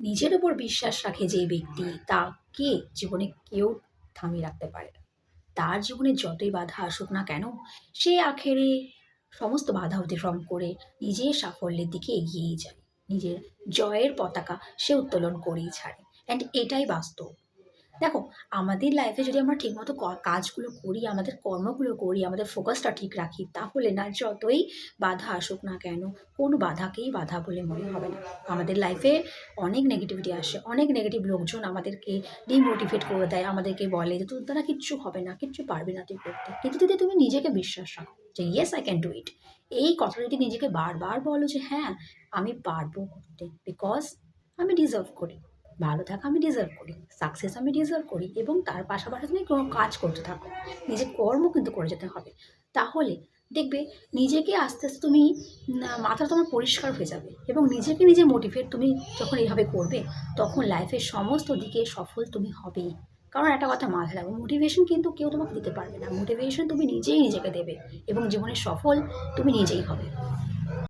নিজের উপর বিশ্বাস রাখে যে ব্যক্তি তাকে জীবনে কেউ থামিয়ে রাখতে পারে না। তার জীবনে যতই বাধা আসুক না কেন, সে আখেরে সমস্ত বাধা অতিক্রম করে নিজের সাফল্যের দিকে এগিয়েই যায়। নিজের জয়ের পতাকা সে উত্তোলন করেই ছাড়ে। অ্যান্ড এটাই বাস্তব। দেখো, আমাদের লাইফে যদি আমরা ঠিকমতো কাজগুলো করি, আমাদের কর্মগুলো করি, আমাদের ফোকাসটা ঠিক রাখি, তাহলে না যতই বাধা আসুক না কেন, কোনো বাধাকেই বাধা বলে মনে হবে না। আমাদের লাইফে অনেক নেগেটিভিটি আসে, অনেক নেগেটিভ লোকজন আমাদেরকে ডিমোটিভেট করে দেয়, আমাদেরকে বলে যে, তোর দ্বারা কিচ্ছু হবে না, কিচ্ছু পারবে না তুই করতে। কিন্তু যদি তুমি নিজেকে বিশ্বাস রাখো যে yes I can do it এই কথাটা যদি নিজেকে বারবার বলো যে হ্যাঁ আমি পারব করতে বিকজ আমি ডিজার্ভ করি। ভালো থাকা আমি ডিজার্ভ করি সাকসেস আমি ডিজার্ভ করি এবং তার পাশাপাশি তুমি কোনো কাজ করতে থাকো, নিজের কর্ম কিন্তু করে যেতে হবে। তাহলে দেখবে নিজেকে আস্তে আস্তে তুমি মাথা তোমার পরিষ্কার হয়ে যাবে এবং নিজেকে নিজে মোটিভেট তুমি যখন এইভাবে করবে, তখন লাইফের সমস্ত দিকে সফল তুমি হবেই। কারণ একটা কথা মাথায় রাখো মোটিভেশন কিন্তু কেউ তোমাকে দিতে পারবে না। মোটিভেশন তুমি নিজেই নিজেকে দেবে এবং জীবনে সফল তুমি নিজেই হবে।